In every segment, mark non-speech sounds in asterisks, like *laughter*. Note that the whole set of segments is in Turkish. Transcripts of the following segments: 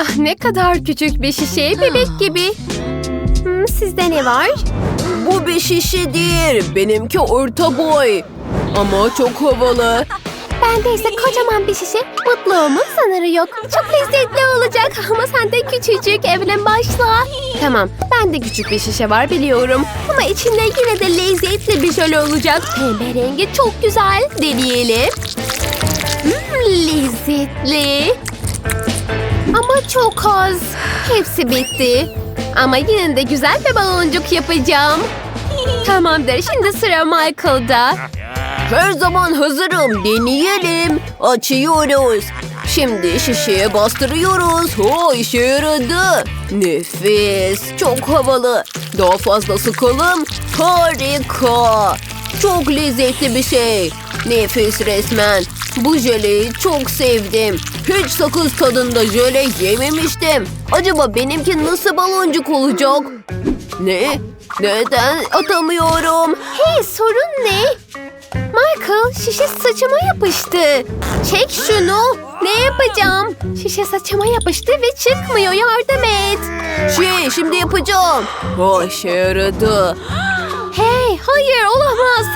Ah ne kadar küçük bir şişe bebek gibi. Hmm, sizde ne var? Bu bir şişe değil. Benimki orta boy. Ama çok havalı. Bende ise kocaman bir şişe. Mutluğumun sınırı yok. Çok lezzetli olacak ama sende küçücük. Evlen başla. Tamam bende küçük bir şişe var biliyorum. Ama içinde yine de lezzetli bir şey olacak. Pembe rengi çok güzel. Deneyelim. Hmm, lezzetli. Ama çok az. Hepsi bitti. Ama yine de güzel bir baloncuk yapacağım. Tamamdır şimdi sıra Michael'da. Her zaman hazırım. Deneyelim. Açıyoruz. Şimdi şişeye bastırıyoruz. O işe yaradı. Nefis. Çok havalı. Daha fazla sıkalım. Harika. Çok lezzetli bir şey. Nefis resmen. Bu jöleyi çok sevdim. Hiç sakız tadında jöle yememiştim. Acaba benimki nasıl baloncuk olacak? Ne? Neden atamıyorum? Hey sorun ne? Michael şişe saçıma yapıştı. Çek şunu. Ne yapacağım? Şişe saçıma yapıştı ve çıkmıyor yardım et. Şey şimdi yapacağım. O işe yaradı. Hey hayır olamaz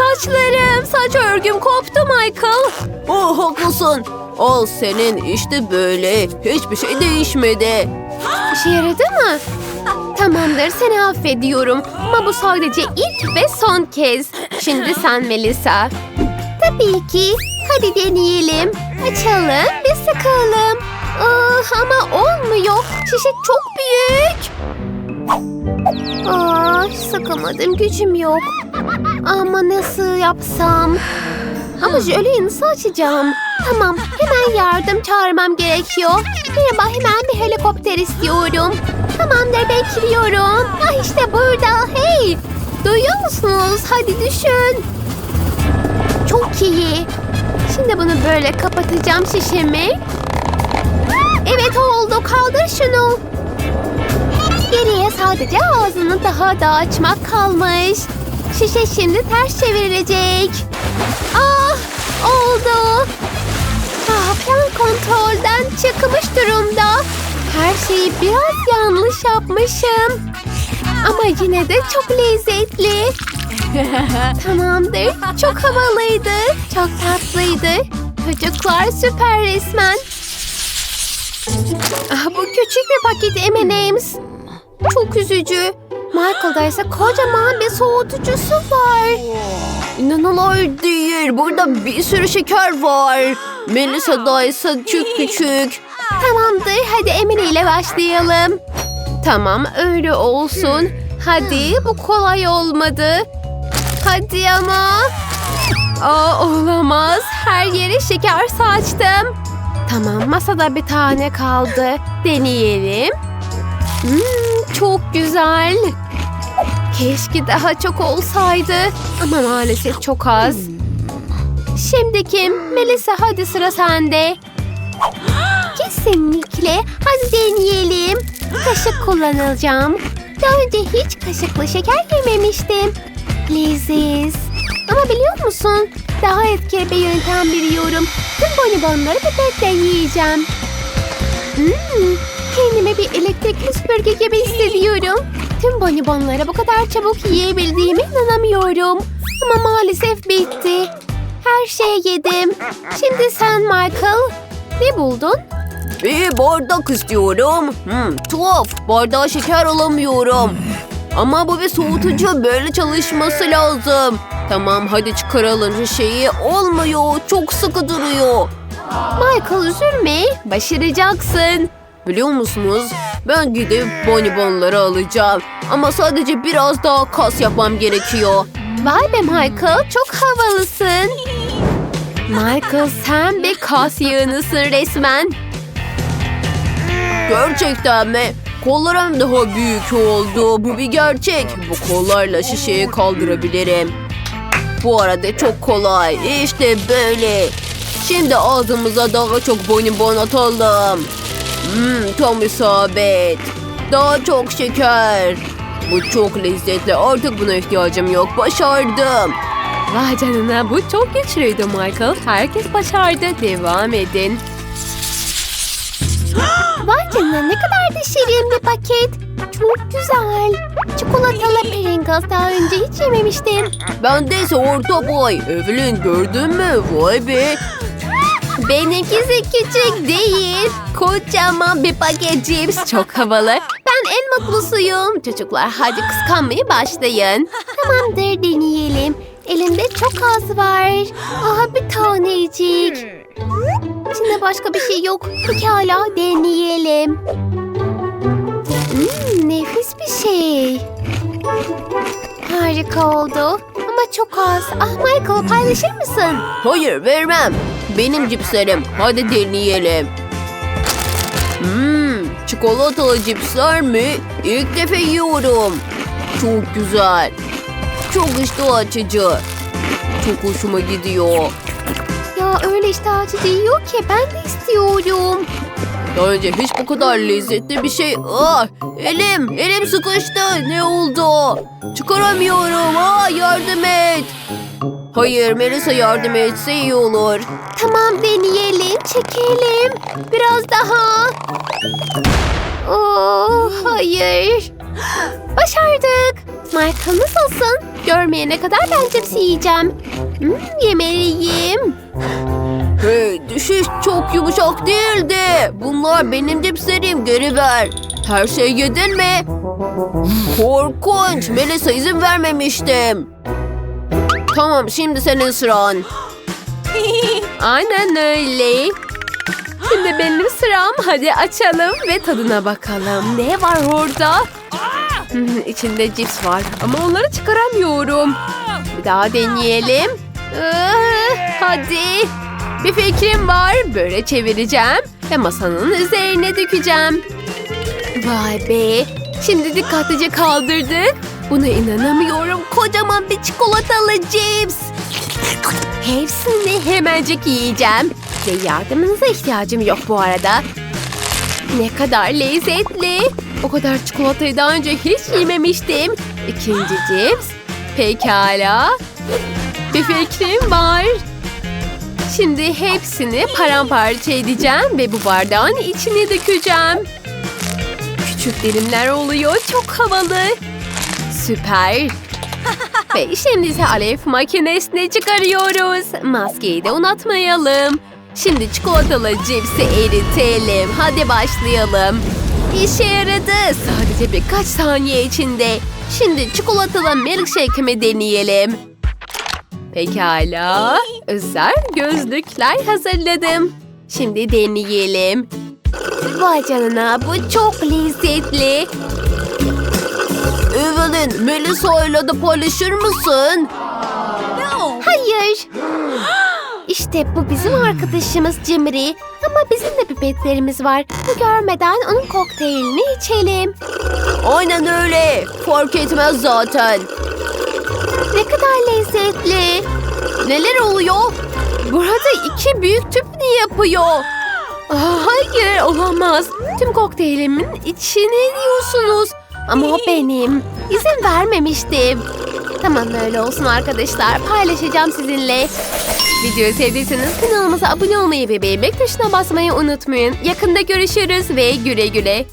Haklısın. Al senin işte böyle. Hiçbir şey değişmedi. İşe yaradı mı? Tamamdır seni affediyorum. Ama bu sadece ilk ve son kez. Şimdi sen Melissa. Tabii ki. Hadi deneyelim. Açalım ve sıkalım. Ah, ama olmuyor. Şişe çok büyük. Ah, sıkamadım gücüm yok. Ama nasıl yapsam? Ama jöleyi nasıl açacağım? Tamam, hemen yardım çağırmam gerekiyor. Merhaba, hemen bir helikopter istiyorum. Tamamdır, bekliyorum. Ah işte burada, hey! Duyuyor musunuz? Hadi düşün. Çok iyi. Şimdi bunu böyle kapatacağım şişemi. Evet oldu, kaldır şunu. Geriye sadece ağzını daha da açmak kalmış. Şişe şimdi ters çevrilecek. Ah oldu. Ah, plan kontrolden çıkmış durumda. Her şeyi biraz yanlış yapmışım. Ama yine de çok lezzetli. *laughs* Tamamdır. Çok havalıydı. Çok tatlıydı. Çocuklar süper resmen. Ah, bu küçük bir paket M&M's. Çok üzücü. Michael'da ise kocaman bir soğutucusu var. İnanılır değil. Burada bir sürü şeker var. Melisa'da ise çok küçük. Tamamdır hadi Emine ile başlayalım. Tamam öyle olsun. Hadi bu kolay olmadı. Hadi ama. Aa, olamaz. Her yere şeker saçtım. Tamam masada bir tane kaldı. Deneyelim. Hmm, çok güzel. Keşke daha çok olsaydı. Ama maalesef çok az. Şimdi kim? Melisa hadi sıra sende. Kesinlikle. Hadi deneyelim. Kaşık kullanacağım. Daha önce hiç kaşıkla şeker yememiştim. Leziz. Ama biliyor musun? Daha etkili bir yöntem biliyorum. Tüm bonibonları pipetle yiyeceğim. Hmm, kendimi bir elektrikli süpürge gibi hissediyorum. Tüm bonibonları bu kadar çabuk yiyebildiğime inanamıyorum. Ama maalesef bitti. Her şeyi yedim. Şimdi sen Michael. Ne buldun? Bir bardak istiyorum. Hmm, tuhaf. Bardağa şeker alamıyorum. Ama bu bir soğutucu. Böyle çalışması lazım. Tamam hadi çıkaralım şeyi. Olmuyor. Çok sıkı duruyor. Michael üzülme. Başaracaksın. Biliyor musunuz? Ben gidip bonibonları alacağım. Ama sadece biraz daha kas yapmam gerekiyor. Vay be Michael çok havalısın. Michael sen bir kas yığınısın resmen. Gerçekten mi? Kollarım daha büyük oldu. Bu bir gerçek. Bu kollarla şişeyi kaldırabilirim. Bu arada çok kolay. İşte böyle. Şimdi ağzımıza daha çok bonibon atalım. Hmm, tam isabet. Daha çok şeker. Bu çok lezzetli. Artık buna ihtiyacım yok. Başardım. Vay canına bu çok güçlüydü Michael. Herkes başardı. Devam edin. *gasps* Vay canına ne kadar da şirin bir paket. Çok güzel. Çikolatalı Pringles daha önce hiç yememiştim. Bende ise orta boy. Evelyn gördün mü? Vay be. Benimkisi küçük değil. Kocaman bir paket cips. Çok havalı. Ben en mutlusuyum. Çocuklar hadi kıskanmaya başlayın. Tamamdır deneyelim. Elimde çok az var. Aha bir tanecik. İçinde başka bir şey yok. Pekala deneyelim. Hmm, nefis bir şey. Harika oldu. Ama çok az. Ah Michael paylaşır mısın? Hayır vermem. Benim cipslerim. Hadi deneyelim. Hmm, çikolatalı cipsler mi? İlk defa yiyorum. Çok güzel. Çok iştah açıcı. Çok hoşuma gidiyor. Ya öyle işte açıcı yiyor ki ben de istiyorum. Daha önce hiç bu kadar lezzetli bir şey... Ah, elim, elim sıkıştı. Ne oldu? Çıkaramıyorum. Ah, yardım et. Hayır, Melisa yardım etse iyi olur. Tamam deneyelim, çekelim. Biraz daha. Oh, hayır. Başardık. Michael nasılsın? Görmeyene kadar ben cipsi yiyeceğim. Hmm, yemeliyim. Hey, düşüş çok yumuşak değildi. Bunlar benim cipslerim, geri ver. Her şey yedin mi? Korkunç. Melisa izin vermemiştim. Tamam, şimdi senin sıran. *gasps* Aynen öyle. Şimdi benim sıram. Hadi açalım ve tadına bakalım. Ne var orada? Hmm, içinde cips var ama onları çıkaramıyorum. Bir daha deneyelim. Ah, hadi. Bir fikrim var. Böyle çevireceğim ve masanın üzerine dökeceğim. Vay be. Şimdi dikkatlice kaldırdık. Buna inanamıyorum. Kocaman bir çikolatalı cips. Hepsini hemencik yiyeceğim. Ve yardımınıza ihtiyacım yok bu arada. Ne kadar lezzetli. O kadar çikolatayı daha önce hiç yememiştim. İkinci cips. Pekala. Bir fikrim var. Şimdi hepsini paramparça edeceğim ve bu bardağın içine dökeceğim. Küçük dilimler oluyor. Çok havalı. Süper. *laughs* Ve şimdi alev makinesine çıkarıyoruz. Maskeyi de unutmayalım. Şimdi çikolatalı cipsi eritelim. Hadi başlayalım. İşe yaradı. Sadece birkaç saniye içinde. Şimdi çikolatalı milkshake'imi deneyelim. Pekala. Özel gözlükler hazırladım. Şimdi deneyelim. Vay canına bu çok lezzetli. Evelyn, Melisa ile de paylaşır mısın? Hayır. İşte bu bizim arkadaşımız Cimri. Ama bizim de pipetlerimiz var. Bu görmeden onun kokteylini içelim. Aynen öyle. Fark etmez zaten. Ne kadar lezzetli. Neler oluyor? Burada iki büyük tüp ne yapıyor? Hayır olamaz. Tüm kokteylimin içine diyorsunuz. Ama o benim. İzin vermemiştim. Tamam öyle olsun arkadaşlar. Paylaşacağım sizinle. Videoyu sevdiyseniz kanalımıza abone olmayı ve beğenmek tuşuna basmayı unutmayın. Yakında görüşürüz ve güle güle.